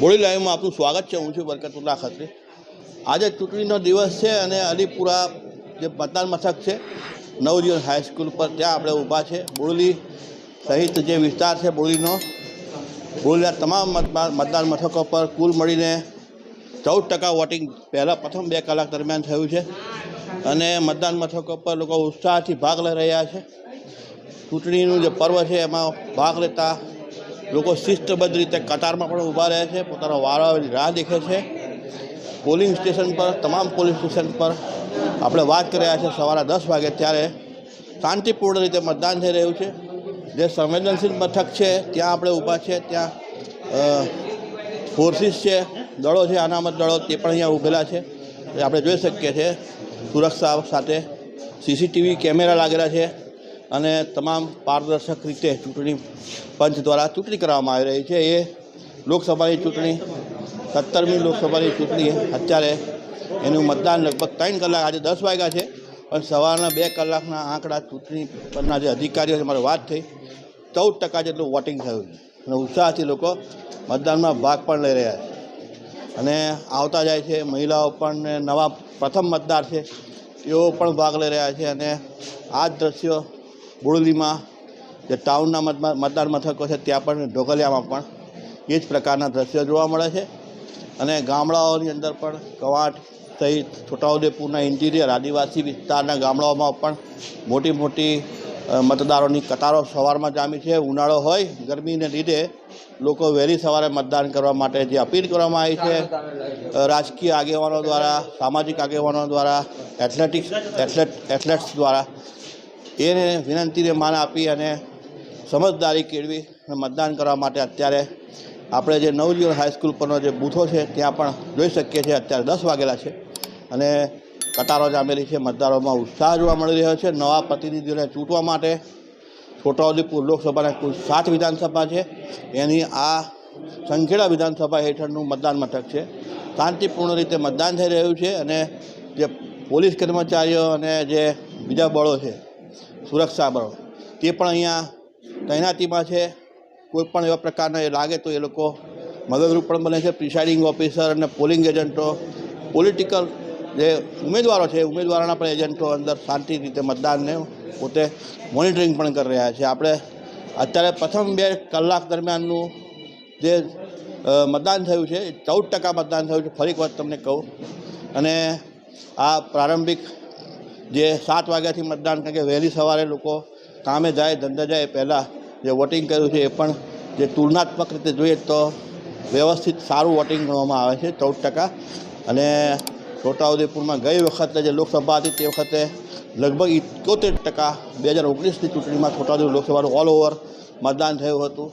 Body લાઈવમાં આપનું સ્વાગત છે. હું છું બરકતુલ્લા ખત્રી. આજે ચૂંટણીનો દિવસ છે અને અલીપુરા જે મતદાન મથક છે, નવજીવન હાઈસ્કૂલ પર ત્યાં આપણે ઊભા છે. બોરલી સહિત જે વિસ્તાર છે બોરલીનો બોરલીના તમામ મતદાન મથકો પર કુલ મળીને ચૌદ ટકા વોટિંગ પહેલાં પ્રથમ બે કલાક દરમિયાન થયું છે અને મતદાન મથકો પર લોકો ઉત્સાહથી ભાગ લઈ રહ્યા છે. ચૂંટણીનું જે પર્વ છે એમાં ભાગ લેતા લોકો શિસ્તબદ્ધ રીતે કતારમાં પણ ઊભા રહે છે, પોતાનો વારો રાહ દેખે છે. પોલિંગ સ્ટેશન પર, તમામ પોલિંગ સ્ટેશન પર આપણે વાત કરી રહ્યા છીએ સવારે દસ વાગે ત્યારે શાંતિપૂર્ણ રીતે મતદાન થઈ રહ્યું છે. જે સંવેદનશીલ મથક છે, ત્યાં આપણે ઊભા છે, ત્યાં ફોર્સિસ છે, દળો છે, અનામત દળો તે પણ અહીંયા ઊભેલા છે. આપણે જોઈ શકીએ છીએ. સુરક્ષા સાથે સીસીટીવી કેમેરા લાગેલા છે. અને તમામ પારદર્શક રીતે ચૂંટણી પંચ દ્વારા ચૂંટણી કરવામાં આવી રહી છે. એ લોકસભાની ચૂંટણી, સત્તરમી લોકસભાની ચૂંટણી અત્યારે એનું મતદાન લગભગ ત્રણ કલાક, આજે દસ વાગ્યા છે. પણ સવારના બે કલાકના આંકડા ચૂંટણી પરના જે અધિકારીઓ મારી વાત થઈ. ચૌદ ટકા જેટલું વોટિંગ થયું છે. અને ઉત્સાહથી લોકો મતદાનમાં ભાગ પણ લઈ રહ્યા છે. અને આવતા જાય છે, મહિલાઓ પણ નવા પ્રથમ મતદાર છે. તેઓ પણ ભાગ લઈ રહ્યા છે. અને આ દ્રશ્યો બોડલીમાં જે ટાઉનના મતદાન મથકો છે ત્યાં પણ ઢોકલિયામાં પણ એ જ પ્રકારના દ્રશ્યો જોવા મળે છે. અને ગામડાઓની અંદર પણ કવાંટ સહિત છોટાઉદેપુરના ઇન્ટિરિયર આદિવાસી વિસ્તારના ગામડાઓમાં પણ મોટી મોટી મતદારોની કતારો સવારમાં જામી છે. ઉનાળો હોય, ગરમીને લીધે લોકો વહેલી સવારે મતદાન કરવા માટે જે અપીલ કરવામાં આવી છે રાજકીય આગેવાનો દ્વારા, સામાજિક આગેવાનો દ્વારા, એથ્લેટિક્સ, એથ્લેટ, એથ્લેટ્સ દ્વારા એને વિનંતીને માન આપી અને સમજદારી કેળવી અને મતદાન કરવા માટે અત્યારે આપણે જે નવજીવન હાઈસ્કૂલ પરનો જે બૂથો છે, ત્યાં પણ જોઈ શકીએ છીએ, અત્યારે દસ વાગેલા છે. અને કતારો જામેલી છે, મતદારોમાં ઉત્સાહ જોવા મળી રહ્યો છે. નવા પ્રતિનિધિઓને ચૂંટવા માટે છોટાઉદેપુર લોકસભાના કુલ સાત વિધાનસભા છે. એની આ સંખેડા વિધાનસભા હેઠળનું મતદાન મથક છે. શાંતિપૂર્ણ રીતે મતદાન થઈ રહ્યું છે અને જે પોલીસ કર્મચારીઓ અને જે બીજા બળો છે સુરક્ષા બળો. તે પણ અહીંયા તૈનાતીમાં છે. કોઈ પણ એવા પ્રકારના એ લાગે તો એ લોકો મદદરૂપ પણ બને છે. પ્રિસાઇડિંગ ઓફિસર અને પોલિંગ એજન્ટો, પોલિટિકલ જે ઉમેદવારો છે ઉમેદવારોના પણ એજન્ટો અંદર શાંતિ રીતે મતદાનને પોતે મોનિટરિંગ પણ કરી રહ્યા છે. આપણે અત્યારે પ્રથમ બે કલાક દરમિયાનનું જે મતદાન થયું છે ચૌદ ટકા મતદાન થયું છે. ફરી એક વાત તમને કહું. અને આ પ્રારંભિક જે સાત વાગ્યાથી મતદાન કારણ કે વહેલી સવારે લોકો કામે જાય, ધંધા જાય પહેલાં જે વોટિંગ કર્યું છે એ પણ જે તુલનાત્મક રીતે જોઈએ તો વ્યવસ્થિત સારું વોટિંગ ગણવામાં આવે છે, ચૌદ ટકા. અને છોટાઉદેપુરમાં ગઈ વખતે જે લોકસભા હતી તે વખતે લગભગ ઇકોતેર ટકા બે હજાર ઓગણીસની ચૂંટણીમાં છોટાઉદેપુર લોકસભાનું ઓલ ઓવર મતદાન થયું હતું.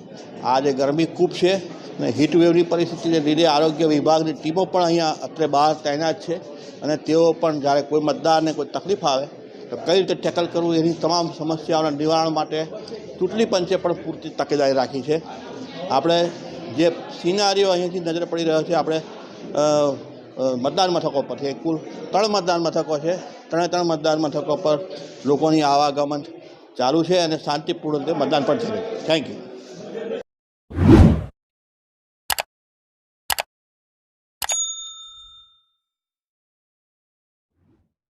આજે ગરમી ખૂબ છે. અને હીટવેવની પરિસ્થિતિને લીધે આરોગ્ય વિભાગની ટીમો પણ અહીંયા અત્રે બહાર તૈનાત છે. અને તેઓ પણ જ્યારે કોઈ મતદારને કોઈ તકલીફ આવે, તો કઈ રીતે ટેકલ કરવું એની તમામ સમસ્યાઓના નિવારણ માટે ચૂંટણી પંચે પણ પૂરતી તકેદારી રાખી છે. આપણે જે સિનારીઓ અહીંથી નજરે પડી રહ્યો છે, આપણે મતદાન મથકો પર છે કુલ ત્રણ મતદાન મથકો છે. ત્રણે ત્રણ મતદાન મથકો પર લોકોની આવાગમન ચાલુ છે અને શાંતિપૂર્ણ રીતે મતદાન પણ થયું થેન્ક યુ